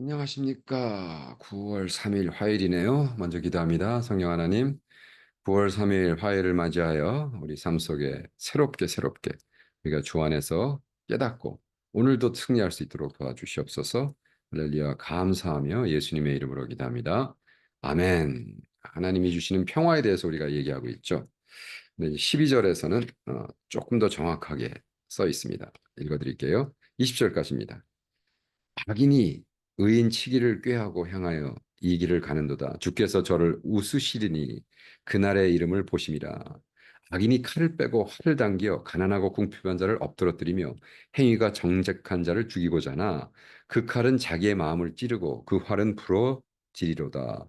안녕하십니까. 9월 3일 화요일이네요. 먼저 기도합니다. 성령 하나님, 9월 3일 화요일을 맞이하여 우리 삶 속에 새롭게 새롭게 우리가 주 안에서 깨닫고 오늘도 승리할 수 있도록 도와주시옵소서. 할렐루야 감사하며 예수님의 이름으로 기도합니다. 아멘. 하나님이 주시는 평화에 대해서 우리가 얘기하고 있죠. 12절에서는 어, 조금 더 정확하게 써 있습니다. 읽어드릴게요. 20절까지입니다. 악인이 의인 치기를 꾀하고 향하여 이 길을 가는도다. 주께서 저를 웃으시리니 그날의 이름을 보심이라. 악인이 칼을 빼고 활을 당겨 가난하고 궁핍한 자를 엎드러뜨리며 행위가 정직한 자를 죽이고자 하나 그 칼은 자기의 마음을 찌르고 그 활은 부러지리로다.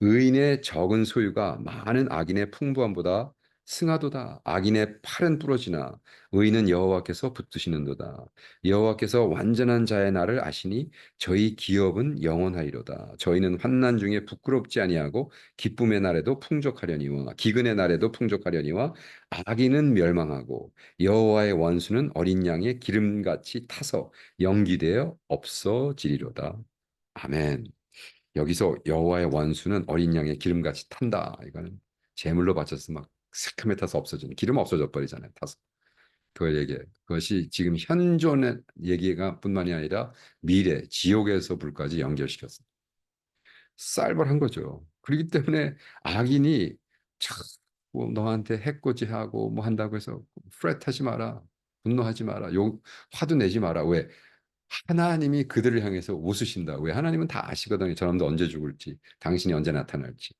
의인의 적은 소유가 많은 악인의 풍부함보다 승하도다. 악인의 팔은 부러지나 의인은 여호와께서 붙드시는도다. 여호와께서 완전한 자의 날을 아시니 저희 기업은 영원하리로다. 저희는 환난 중에 부끄럽지 아니하고 기쁨의 날에도 풍족하려니와 기근의 날에도 풍족하려니와 악인은 멸망하고 여호와의 원수는 어린 양의 기름같이 타서 연기되어 없어지리로다. 아멘. 여기서 여호와의 원수는 어린 양의 기름같이 탄다. 이거는 제물로 바쳐서 막 새카매 타서 없어지는 기름 없어져 버리잖아요. 타서. 그걸 얘기해. 그것이 지금 현존의 얘기가 뿐만이 아니라 미래, 지옥에서 불까지 연결시켰습니다. 쌀벌한 거죠. 그렇기 때문에 악인이 자꾸 너한테 해코지하고 뭐 한다고 해서 프렛하지 마라. 분노하지 마라. 욕, 화도 내지 마라. 왜? 하나님이 그들을 향해서 웃으신다. 왜? 하나님은 다 아시거든요. 저 놈도 언제 죽을지, 당신이 언제 나타날지.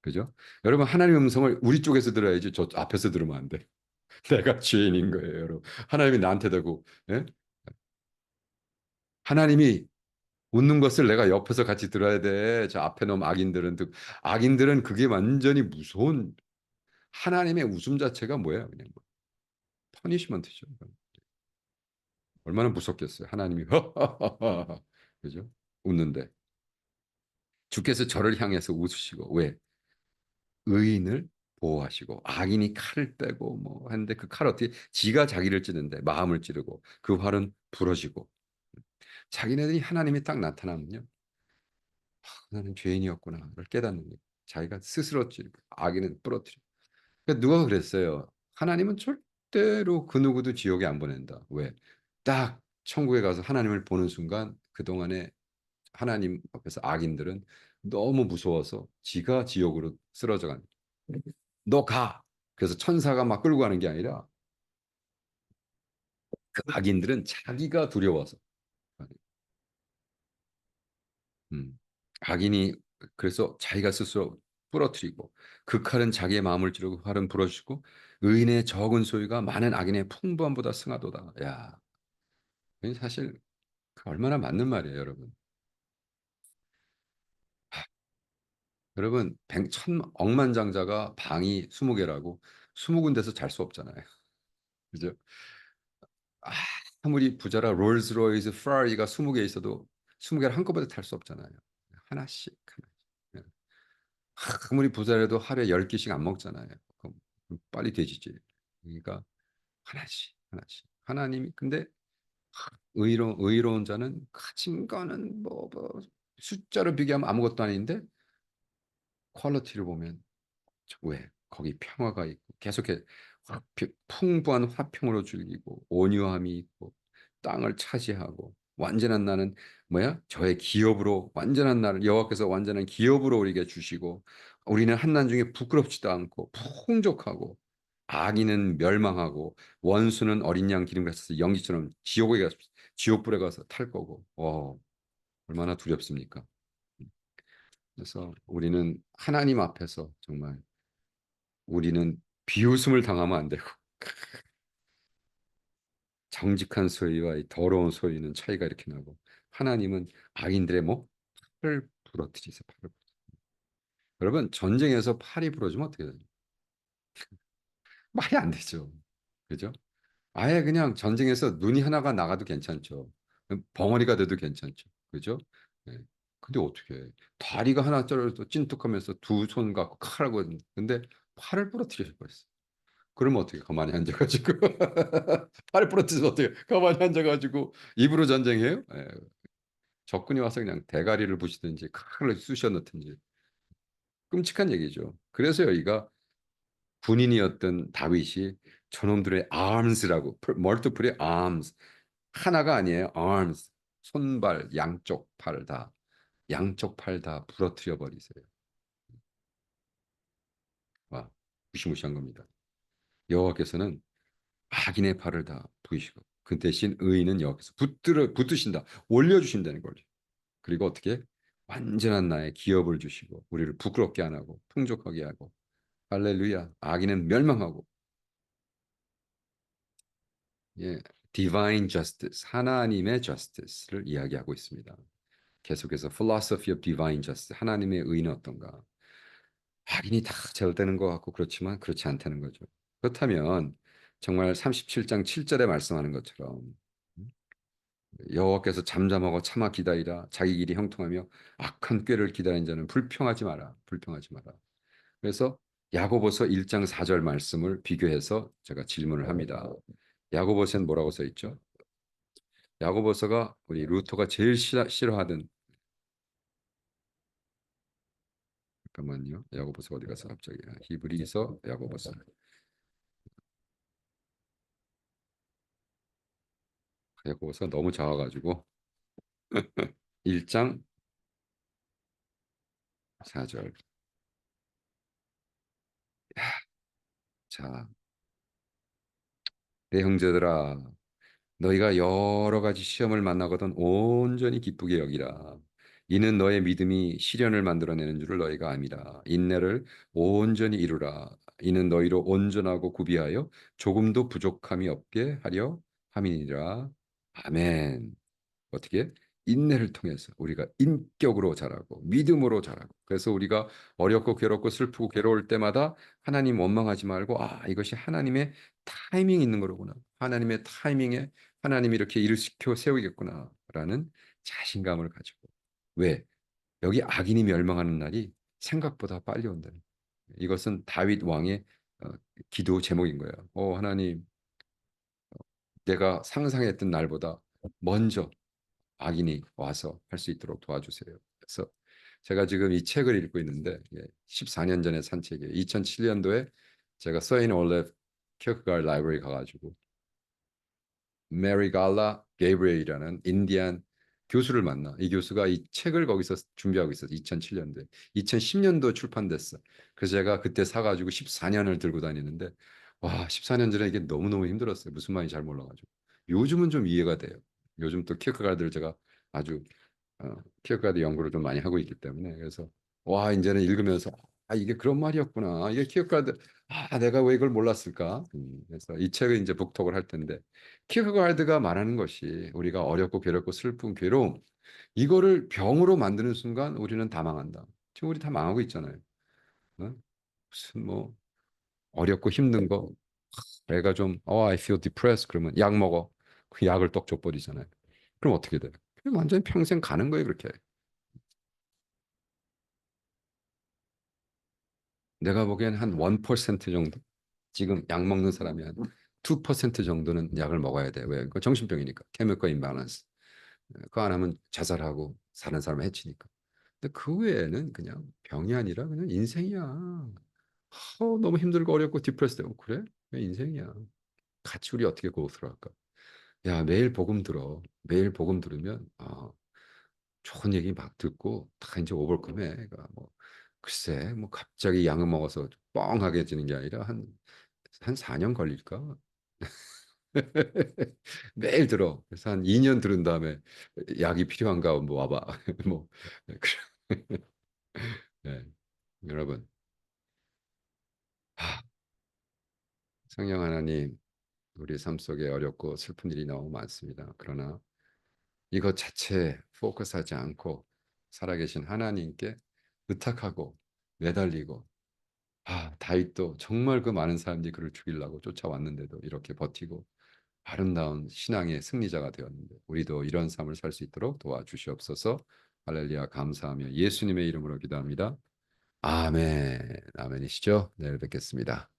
그죠? 여러분, 하나님의 음성을 우리 쪽에서 들어야지 저 앞에서 들으면 안 돼. 내가 죄인인 거예요, 여러분. 하나님이 나한테 대고, 예? 하나님이 웃는 것을 내가 옆에서 같이 들어야 돼. 저 앞에 놈 악인들은 듣, 악인들은 그게 완전히 무서운 하나님의 웃음 자체가 뭐예요? 그냥 뭐. 퍼니시먼트죠. 얼마나 무섭겠어요. 하나님이 그죠? 웃는데 주께서 저를 향해서 웃으시고 왜? 의인을 보호하시고 악인이 칼을 빼고 뭐 하는데 그 칼 어떻게 지가 자기를 찌는데 마음을 찌르고 그 활은 부러지고. 자기네들이 하나님이 딱 나타나면요. 아, 나는 죄인이었구나를 깨닫는 거예요. 자기가 스스로 찌르고 악인은 부러뜨리고. 그러니까 누가 그랬어요? 하나님은 절대로 그 누구도 지옥에 안 보낸다. 왜? 딱 천국에 가서 하나님을 보는 순간 그동안에 하나님 앞에서 악인들은 너무 무서워서 지가 지옥으로 쓰러져 간. 너 가. 그래서 천사가 막 끌고 가는 게 아니라 그 악인들은 자기가 두려워서. 음. 악인이 그래서 자기가 스스로 부러뜨리고 그 칼은 자기의 마음을 찌르고 활은 부러지고 의인의 적은 소유가 많은 악인의 풍부함보다 승하도다. 야, 사실 얼마나 맞는 말이에요, 여러분. 여러분, 백, 천, 억만장자가 방이 스무 개라고 스무 군데서 잘 수 없잖아요. 그죠? 아무리 부자라 롤스로이스, 프라리가 스무 개 있어도 스무 개를 한꺼번에 탈 수 없잖아요. 하나씩, 하나씩. 아무리 부자라도 하루에 열 개씩 안 먹잖아요. 그럼 빨리 되지지. 그러니까 하나씩, 하나씩. 하나님이 근데 의로 의로운 자는 가진 거는 뭐, 뭐 숫자로 비교하면 아무것도 아닌데 퀄리티를 보면 왜 거기 평화가 있고 계속해 풍부한 화평으로 즐기고 온유함이 있고 땅을 차지하고 완전한 나는 뭐야? 저의 기업으로 완전한 나를 여호와께서 완전한 기업으로 우리에게 주시고 우리는 한난 중에 부끄럽지도 않고 풍족하고 악인은 멸망하고 원수는 어린 양 기름 같아서 연기처럼 지옥에 가서 지옥불에 가서 탈 거고. 와 얼마나 두렵습니까? 그래서 우리는 하나님 앞에서 정말 우리는 비웃음을 당하면 안 되고 정직한 소리와 이 더러운 소리는 차이가 이렇게 나고 하나님은 악인들의 뭐 팔을 부러뜨리세요. 팔을. 여러분 전쟁에서 팔이 부러지면 어떻게 되죠? 말이 안 되죠. 그죠? 아예 그냥 전쟁에서 눈이 하나가 나가도 괜찮죠. 벙어리가 돼도 괜찮죠. 그죠? 네. 근데 어떻게 해? 다리가 하나 떨어져 찐뚝하면서 두 손 갖고 칼하고 근데 팔을 부러뜨릴 뻔했어. 그러면 어떻게 가만히 앉아가지고 팔을 부러뜨리면 어떻게 가만히 앉아가지고 입으로 전쟁해요? 예. 적군이 와서 그냥 대가리를 부시든지 칼을 쑤셔 넣든지 끔찍한 얘기죠. 그래서 여기가 군인이었던 다윗이 저놈들의 arms라고 멀티플의 arms 하나가 아니에요. arms 손발 양쪽 팔 다 양쪽 팔 다 부러뜨려 버리세요. 와 무시무시한 겁니다. 여호와께서는 악인의 팔을 다 부이시고 그 대신 의인은 여기서 붙들어 붙드신다 올려 주신다는 거죠. 그리고 어떻게 완전한 나의 기업을 주시고 우리를 부끄럽게 안 하고 풍족하게 하고 할렐루야 악인은 멸망하고 예 divine justice 하나님의 justice를 이야기하고 있습니다. 계속해서 philosophy of divine justice 하나님의 의는 어떤가? 악인이 다 제어되는 것 같고 그렇지만 그렇지 않다는 거죠. 그렇다면 정말 37장 7절에 말씀하는 것처럼 음, 여호와께서 잠잠하고 참아 기다리라 자기 길이 형통하며 악한 꾀를 기다리는 자는 불평하지 마라 불평하지 마라. 그래서 야고보서 1장 4절 말씀을 비교해서 제가 질문을 합니다. 야고보서는 뭐라고 써 있죠? 야고보서가 우리 루터가 제일 싫어, 싫어하던 잠깐만요. 야고보서 어디 가서 갑자기. 히브리서 야고보서 야고보서 너무 작아가지고. 1장 4절. 자, 내 형제들아 너희가 여러 가지 시험을 만나거든 온전히 기쁘게 여기라 이는 너의 믿음이 시련을 만들어내는 줄을 너희가 압니다. 인내를 온전히 이루라. 이는 너희로 온전하고 구비하여 조금도 부족함이 없게 하려 함이니라. 아멘. 어떻게? 인내를 통해서 우리가 인격으로 자라고 믿음으로 자라고. 그래서 우리가 어렵고 괴롭고 슬프고 괴로울 때마다 하나님 원망하지 말고 아 이것이 하나님의 타이밍 있는 거로구나. 하나님의 타이밍에 하나님이 이렇게 일을 시켜 세우겠구나라는 자신감을 가지고 왜 여기 악인이 멸망하는 날이 생각보다 빨리 온다는 이것은 다윗 왕의 어, 기도 제목인 거예요. 오 하나님 내가 상상했던 날보다 먼저 악인이 와서 할 수 있도록 도와주세요. 그래서 제가 지금 이 책을 읽고 있는데 14년 전에 산 책이에요. 2007년도에 제가 서인 올레 큐크갈 라이브러리 가가지고 메리 갈라 게이브리엘이라는 인디안 교수를 만나. 이 교수가 이 책을 거기서 준비하고 있었어. 2007년도에. 2010년도 출판됐어. 그래서 제가 그때 사가지고 14년을 들고 다니는데 와 14년 전에 이게 너무너무 힘들었어요. 무슨 말인지 잘 몰라가지고. 요즘은 좀 이해가 돼요. 요즘 또 키어크가드를 제가 아주 어, 키어크가드 연구를 좀 많이 하고 있기 때문에 그래서 와 이제는 읽으면서 아 이게 그런 말이었구나. 이게 키어크가드 아 내가 왜 이걸 몰랐을까? 음, 그래서 이 책을 이제 북독을 할 텐데 키어크가드가 말하는 것이 우리가 어렵고 괴롭고 슬픈 괴로움 이거를 병으로 만드는 순간 우리는 다 망한다. 지금 우리 다 망하고 있잖아요. 어? 무슨 뭐 어렵고 힘든 거 애가 좀 어, I feel depressed 그러면 약 먹어. 그 약을 떡 줘버리잖아요. 그럼 어떻게 돼요? 완전히 평생 가는 거예요, 그렇게. 내가 보기엔 한 1% 정도 지금 약 먹는 사람이 한 2% 정도는 약을 먹어야 돼. 왜? 그 정신병이니까. 케미컬 임밸런스. 그거 안 하면 자살하고 사는 사람을 해치니까. 근데 그 외에는 그냥 병이 아니라 그냥 인생이야. 어, 너무 힘들고 어렵고 디프레스 되고 그래? 인생이야. 같이 우리 어떻게 고스로 할까? 야 매일 복음 들어. 매일 복음 들으면 아, 좋은 얘기 막 듣고 다 이제 오버컴해. 그러니까 뭐 글쎄 뭐 갑자기 양을 먹어서 뻥하게 지는 게 아니라 한 한 4년 걸릴까? 매일 들어. 그래서 한 2년 들은 다음에 약이 필요한가 뭐 와봐. 뭐 네. 여러분 하, 성령 하나님 우리 삶 속에 어렵고 슬픈 일이 너무 많습니다. 그러나 이것 자체에 포커스하지 않고 살아계신 하나님께 의탁하고 매달리고 아 다윗도 정말 그 많은 사람들이 그를 죽이려고 쫓아왔는데도 이렇게 버티고 아름다운 신앙의 승리자가 되었는데 우리도 이런 삶을 살 수 있도록 도와주시옵소서 할렐루야 감사하며 예수님의 이름으로 기도합니다. 아멘 아멘이시죠? 내일 뵙겠습니다.